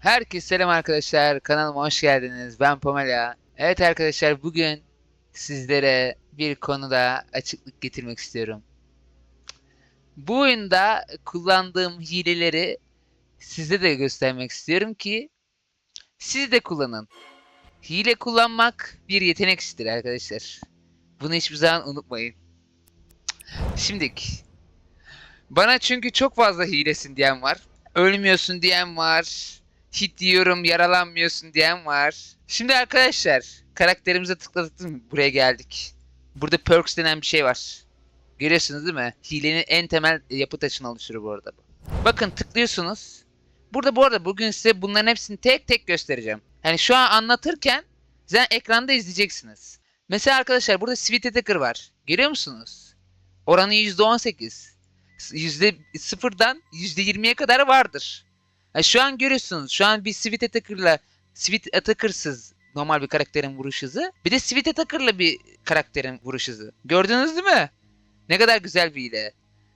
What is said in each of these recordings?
Herkese selam arkadaşlar. Kanalıma hoş geldiniz. Ben Pamela. Evet arkadaşlar bugün sizlere bir konuda açıklık getirmek istiyorum. Bu oyunda kullandığım hileleri size de göstermek istiyorum ki siz de kullanın. Hile kullanmak bir yetenek işidir arkadaşlar. Bunu hiçbir zaman unutmayın. Şimdilik. Bana çünkü çok fazla hilesin diyen var. Ölmüyorsun diyen var. Hit diyorum yaralanmıyorsun diyen var. Şimdi arkadaşlar karakterimize tıkladık mi? Buraya geldik. Burada perks denen bir şey var. Görüyorsunuz değil mi? Hilenin en temel yapı taşını oluşturuyor bu arada. Bakın tıklıyorsunuz. Burada bu arada bugün size bunların hepsini tek tek göstereceğim. Yani şu an anlatırken zaten ekranda izleyeceksiniz. Mesela arkadaşlar burada Sweet Attacker var. Görüyor musunuz? Oranı %18. Yüzde sıfırdan %20'ye kadar vardır. Ha, şu an görüyorsunuz. Şu an bir Sweet Attacker'la Sweet Attacker'sız normal bir karakterin vuruş hızı. Bir de Sweet Attacker'la bir karakterin vuruş hızı. Gördünüz değil mi? Ne kadar güzel bir hile.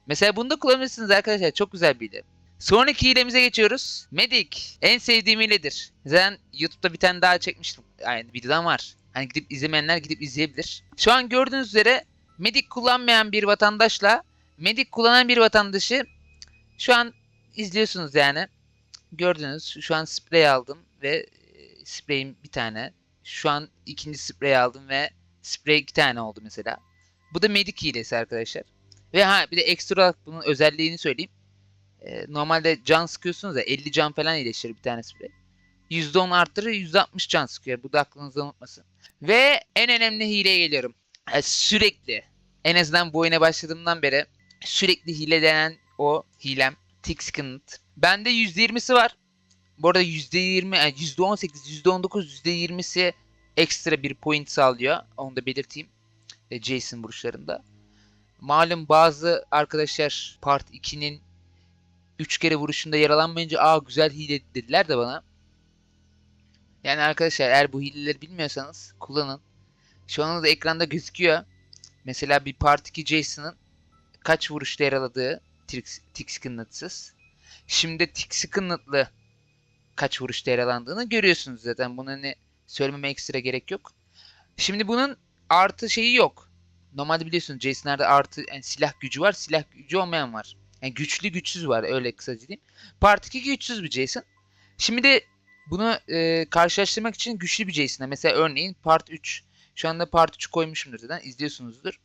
Mesela bunu da kullanabilirsiniz arkadaşlar. Çok güzel bir hile. Sonraki hilemize geçiyoruz. Medic. En sevdiğim hiledir. Zaten YouTube'da bir tane daha çekmiştim. Yani videodan var. Hani gidip izlemeyenler gidip izleyebilir. Şu an gördüğünüz üzere Medic kullanmayan bir vatandaşla Medic kullanan bir vatandaşı şu an izliyorsunuz yani. Gördünüz şu an sprey aldım ve e, spreyim bir tane. Şu an ikinci sprey aldım ve sprey iki tane oldu mesela. Bu da Medic hilesi arkadaşlar. Ve ha bir de ekstra olarak bunun özelliğini söyleyeyim. Ee, normalde can sıkıyorsunuz ya 50 can falan iyileştirir bir tane sprey. %10 arttırır %60 can sıkıyor. Bu da aklınızda unutmasın. Ve en önemli hileye geliyorum. Yani sürekli en azından bu oyuna başladığımdan beri sürekli hile denen o hilem Tixkint. Bende %20'si var. Bu arada %20, yani %18, %19, %20'si ekstra bir point sağlıyor. Onu da belirteyim. E, Jason vuruşlarında. Malum bazı arkadaşlar Part 2'nin 3 kere vuruşunda yaralanmayınca aa güzel hile dediler de bana. Yani arkadaşlar eğer bu hileleri bilmiyorsanız kullanın. Şu anda da ekranda gözüküyor. Mesela bir Part 2 Jason'ın kaç vuruşta yaraladığı Tixkint'sız. Şimdi Tixkint'lı kaç vuruşta yaralandığını görüyorsunuz zaten. Bunu hani söylememe ekstra gerek yok. Şimdi bunun artı şeyi yok. Normalde biliyorsunuz Jason'larda artı yani silah gücü var, silah gücü olmayan var. Yani güçlü güçsüz var öyle kısaca diyeyim. Part 2 güçsüz bir Jason. Şimdi de bunu e, karşılaştırmak için güçlü bir Jason'a mesela örneğin Part 3. Şu anda Part 3 koymuşumdur zaten izliyorsunuzdur.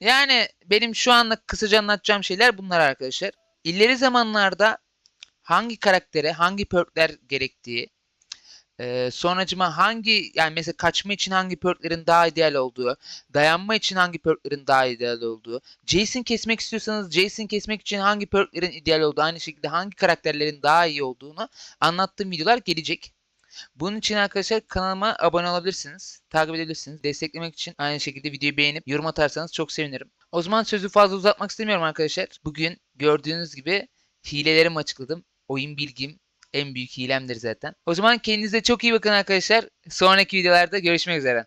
Yani benim şu anlık kısaca anlatacağım şeyler bunlar arkadaşlar. İleri zamanlarda hangi karaktere hangi perkler gerektiği, e, sonracıma hangi yani mesela kaçma için hangi perklerin daha ideal olduğu, dayanma için hangi perklerin daha ideal olduğu, Jason kesmek istiyorsanız Jason kesmek için hangi perklerin ideal olduğu, aynı şekilde hangi karakterlerin daha iyi olduğunu anlattığım videolar gelecek. Bunun için arkadaşlar kanalıma abone olabilirsiniz. Takip edebilirsiniz. Desteklemek için aynı şekilde videoyu beğenip yorum atarsanız çok sevinirim. O zaman sözü fazla uzatmak istemiyorum arkadaşlar. Bugün gördüğünüz gibi hilelerimi açıkladım. Oyun bilgim en büyük hilemdir zaten. O zaman kendinize çok iyi bakın arkadaşlar. Sonraki videolarda görüşmek üzere.